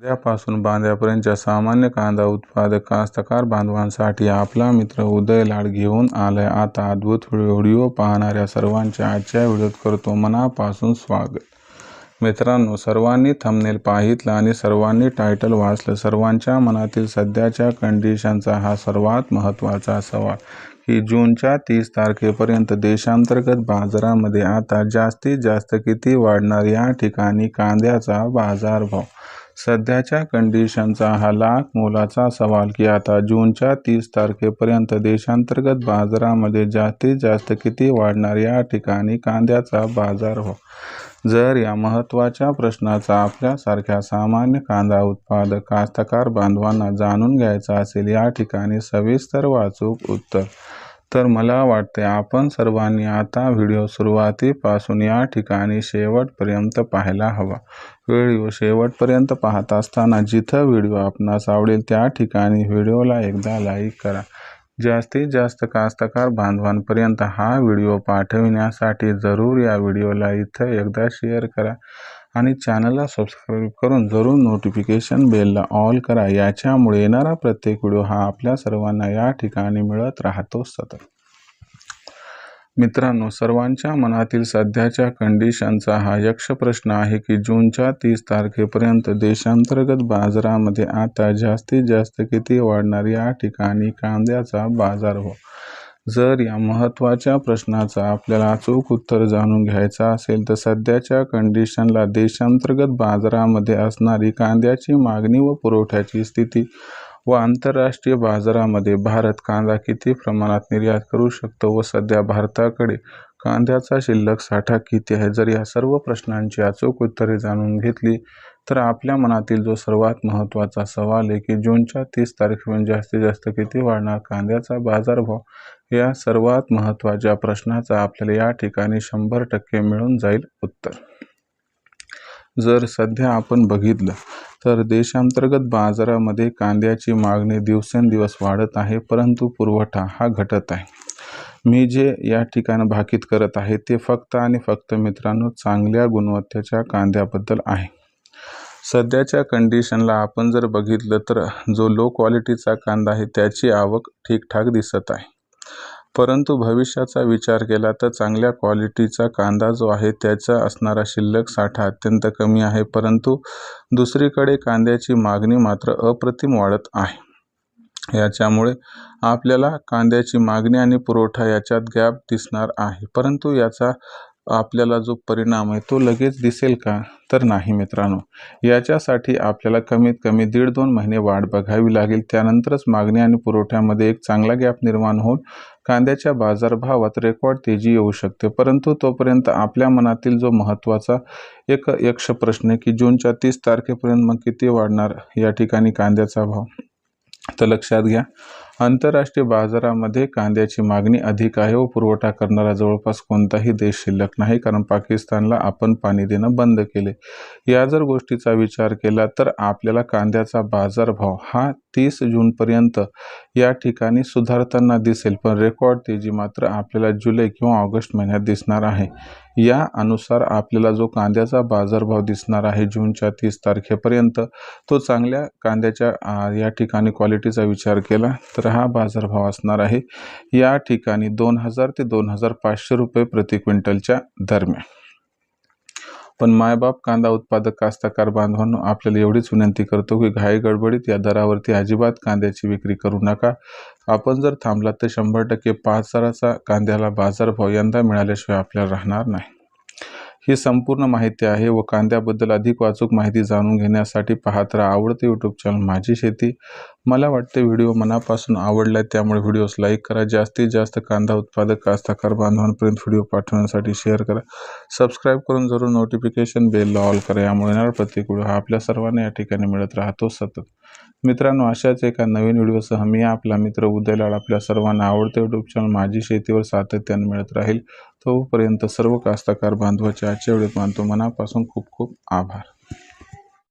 कांद्यापासून बांध्यापर्यंतच्या सामान्य कांदा उत्पादक कास्तकार बांधवांसाठी आपला मित्र उदय लाड घेऊन आलाय. आता अद्भुत व्हिडिओ पाहणाऱ्या सर्वांच्या आजच्या व्हिडिओत करतो मनापासून स्वागत. मित्रांनो सर्वांनी थंबनेल पाहितलं आणि सर्वांनी टायटल वाचलं सर्वांच्या मनातील सध्याच्या कंडिशनचा हा सर्वात महत्त्वाचा सवाल की जूनच्या तीस तारखेपर्यंत देशांतर्गत बाजारामध्ये आता जास्तीत जास्त किती वाढणार या ठिकाणी कांद्याचा बाजारभाव? सध्याच्या कंडिशनचा हा लाख मोलाचा सवाल की आता जूनच्या तीस तारखेपर्यंत देशांतर्गत बाजारामध्ये जास्तीत जास्त किती वाढणार या ठिकाणी कांद्याचा बाजार हो? जर या महत्त्वाच्या प्रश्नाचा आपल्यासारख्या सामान्य कांदा उत्पादक कास्तकार बांधवांना जाणून घ्यायचा असेल या ठिकाणी सविस्तर वाचूक उत्तर तर मला वाटते आपण सर्वांनी आता व्हिडिओ सुरुवातीपासून या ठिकाणी शेवटपर्यंत पाहायला हवा. व्हिडिओ शेवटपर्यंत पाहत असताना जिथं व्हिडिओ आपणास आवडेल त्या ठिकाणी व्हिडिओला एकदा लाईक करा. जास्तीत जास्त कास्तकार बांधवांपर्यंत हा व्हिडिओ पाठविण्यासाठी जरूर या व्हिडिओला इथं एकदा शेअर करा. आणि चॅनलला सबस्क्राईब करून जरूर नोटिफिकेशन बेलला ऑल करा. याच्यामुळे येणारा प्रत्येक व्हिडिओ हा आपल्या सर्वांना या ठिकाणी मिळत राहतो सतत. मित्रांनो सर्वांच्या मनातील सध्याच्या कंडिशनचा हा यक्ष प्रश्न आहे की जूनच्या तीस तारखेपर्यंत देशांतर्गत बाजारामध्ये आता जास्तीत जास्त किती वाढणार या ठिकाणी कांद्याचा बाजार हो. जर या महत्त्वाच्या प्रश्नाचा आपल्याला अचूक उत्तर जाणून घ्यायचा असेल तर सध्याच्या कंडिशनला देशांतर्गत बाजारामध्ये असणारी कांद्याची मागणी व पुरवठ्याची स्थिती व आंतरराष्ट्रीय बाजारामध्ये भारत कांदा किती प्रमाणात निर्यात करू शकतो व सध्या भारताकडे कांद्याचा शिल्लक साठा किती आहे? जर या सर्व प्रश्नांची अचूक उत्तरे जाणून घेतली तर आपल्या मनातील जो सर्वात महत्त्वाचा सवाल आहे की जूनच्या तीस तारखेपर्यंत जास्तीत जास्त किती वाढणार कांद्याचा बाजारभाव या सर्वात महत्त्वाच्या प्रश्नाचा आपल्याला या ठिकाणी शंभर टक्के मिळून जाईल उत्तर. जर सध्या आपण बघितलं तर देशांतर्गत बाजारामध्ये कांद्याची मागणी दिवसेंदिवस वाढत आहे परंतु पुरवठा हा घटत आहे. मी जे या ठिकाणी भाकीत करत आहे ते फक्त आणि फक्त मित्रांनो चांगल्या गुणवत्तेच्या कांद्याबद्दल आहे. सध्याच्या कंडिशनला आपण जर बघितलं तर जो लो क्वालिटीचा कांदा आहे त्याची आवक ठीकठाक दिसत आहे. परंतु भविष्याचा विचार केला तर चांगल्या क्वालिटीचा कांदा जो आहे त्याचा असणारा शिल्लक साठा अत्यंत कमी आहे परंतु दुसरीकडे कांद्याची मागणी मात्र अप्रतिम वाढत आहे. याच्यामुळे आपल्याला कांद्याची मागणी आणि पुरवठा याच्यात गॅप दिसणार आहे. परंतु याचा आपल्याला जो परिणाम आहे तो लगेच दिसेल का? तर नाही मित्रांनो. याच्यासाठी आपल्याला कमीत कमी दीड दोन महिने वाट बघावी लागेल. त्यानंतरच मागणी आणि पुरवठ्यामध्ये एक चांगला गॅप निर्माण होऊन कांद्याच्या बाजारभावात रेकॉर्ड तेजी येऊ शकते. परंतु तोपर्यंत आपल्या मनातील जो महत्त्वाचा एक यक्ष प्रश्न की जूनच्या तीस तारखेपर्यंत मग किती वाढणार या ठिकाणी कांद्याचा भाव? तर लक्षात घ्या. आंतरराष्ट्रीय बाजारामध्ये कांद्याची मागणी अधिक आहे व पुरवठा करणारा जवळपास कोणताही देश शिल्लक नाही कारण पाकिस्तानला आपण पाणी देणं बंद केले. या जर गोष्टीचा विचार केला तर आपल्याला कांद्याचा बाजारभाव हा तीस जूनपर्यंत या ठिकाणी सुधारताना दिसेल पण रेकॉर्ड तेजी मात्र आपल्याला जुलै किंवा ऑगस्ट महिन्यात दिसणार आहे. या अनुसार आपल्याला जो कांद्याचा बाजारभाव दिसणार आहे जूनच्या तीस तारखेपर्यंत तो चांगल्या कांद्याच्या या ठिकाणी क्वालिटीचा विचार केला तर हा बाजारभाव असणार आहे. या ठिकाणी दोन हजार ते दोन हजार पाचशे रुपये प्रति क्विंटलच्या दरम्यान. पण मायबाप कांदा उत्पादक कास्तकार बांधवांनो आपल्याला एवढीच विनंती करतो की घाई गडबडीत या दरावरती अजिबात कांद्याची विक्री करू नका. आपण जर थांबलात तर शंभर टक्के पाच हजाराचा कांद्याला बाजारभाव यंदा मिळाल्याशिवाय आपल्याला राहणार नाही. ही संपूर्ण माहिती आहे व कांद्याबद्दल अधिक वाचूक माहिती जाणून घेण्यासाठी पाहत राहा आवडते यूट्यूब चॅनल माझी शेती. मला वाटते व्हिडिओ मनापासून आवडला आहे त्यामुळे व्हिडिओस लाईक करा. जास्तीत जास्त कांदा उत्पादक कास्ताकार बांधवांपर्यंत व्हिडिओ पाठवण्यासाठी शेअर करा. सबस्क्राईब करून जरूर नोटिफिकेशन बेलला ऑल करा. यामुळे येणार प्रत्येक व्हिडिओ हा आपल्या सर्वांना या ठिकाणी मिळत राहतो सतत. मित्रांनो अशाच एका नवीन व्हिडिओसह मी आपला मित्र उदयलाड आपल्या सर्वांना आवडते यूट्यूब चॅनल माझी शेतीवर सातत्याने मिळत राहील. तोपर्यंत सर्व कास्तकार बांधवाच्या आजच्या व्हिडिओत मानतो मनापासून खूप खूप आभार.